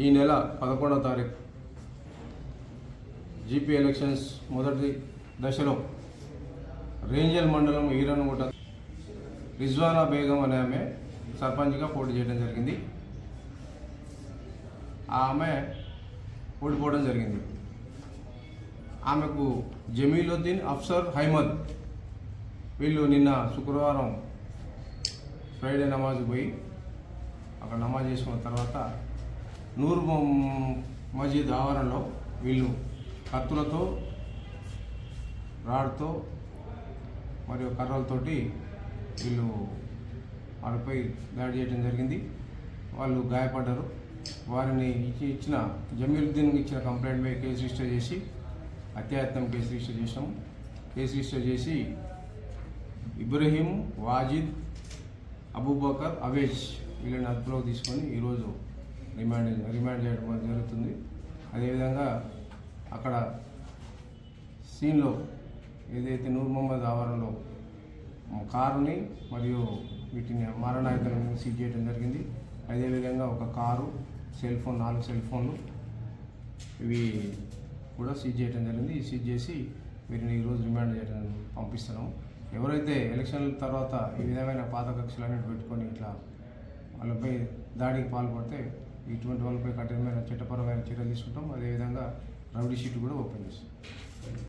ఈ నెల పదకొండవ తారీఖు జీపీ ఎలక్షన్స్ మొదటి దశలో రేంజల్ మండలం ఈరన్గుట రిజ్వానా బేగం అనే ఆమె సర్పంచ్గా పోటీ చేయడం జరిగింది. ఆ ఆమె ఓడిపోవడం జరిగింది. ఆమెకు జమీలుద్దీన్ అఫ్సర్ హైమద్ వీళ్ళు నిన్న శుక్రవారం ఫ్రైడే నమాజ్ పోయి అక్కడ నమాజ్ చేసుకున్న తర్వాత నూరు మజీద్ ఆవరణలో వీళ్ళు కత్తులతో రాడ్తో మరియు కర్రలతోటి వీళ్ళు వారిపై దాడి చేయడం జరిగింది. వాళ్ళు గాయపడ్డారు. వారిని ఇచ్చి ఇచ్చిన జమీలుద్దీన్ ఇచ్చిన కంప్లైంట్పై కేసు రిజిస్టర్ చేసి హత్యాయత్నం కేసు రిజిస్టర్ చేసాం కేసు రిజిస్టర్ చేసి ఇబ్రహీం వాజిద్ అబూబకర్ అవేజ్ వీళ్ళని అదుపులోకి తీసుకొని ఈరోజు రిమాండ్ రిమాండ్ చేయడం జరుగుతుంది. అదేవిధంగా అక్కడ సీన్లో ఏదైతే నూర్ మొహమ్మద్ ఆవరణలో కారుని మరియు వీటిని మారణాయుధాలను సీజ్ చేయడం జరిగింది. అదేవిధంగా ఒక కారు సెల్ ఫోన్ నాలుగు సెల్ ఫోన్లు ఇవి కూడా సీజ్ చేయడం జరిగింది. సీజ్ చేసి వీరిని ఈరోజు రిమాండ్ చేయడం పంపిస్తున్నాము. ఎవరైతే ఎలక్షన్ల తర్వాత ఈ విధమైన పాత కక్షలు అనేవి పెట్టుకొని ఇట్లా వాళ్ళపై దాడికి పాల్పడితే ఇటువంటి వాళ్ళపై కఠినమైన చట్టపరమైన చర్యలు తీసుకుంటాం. అదేవిధంగా రౌడీ షీట్ కూడా ఓపెన్ చేస్తాం.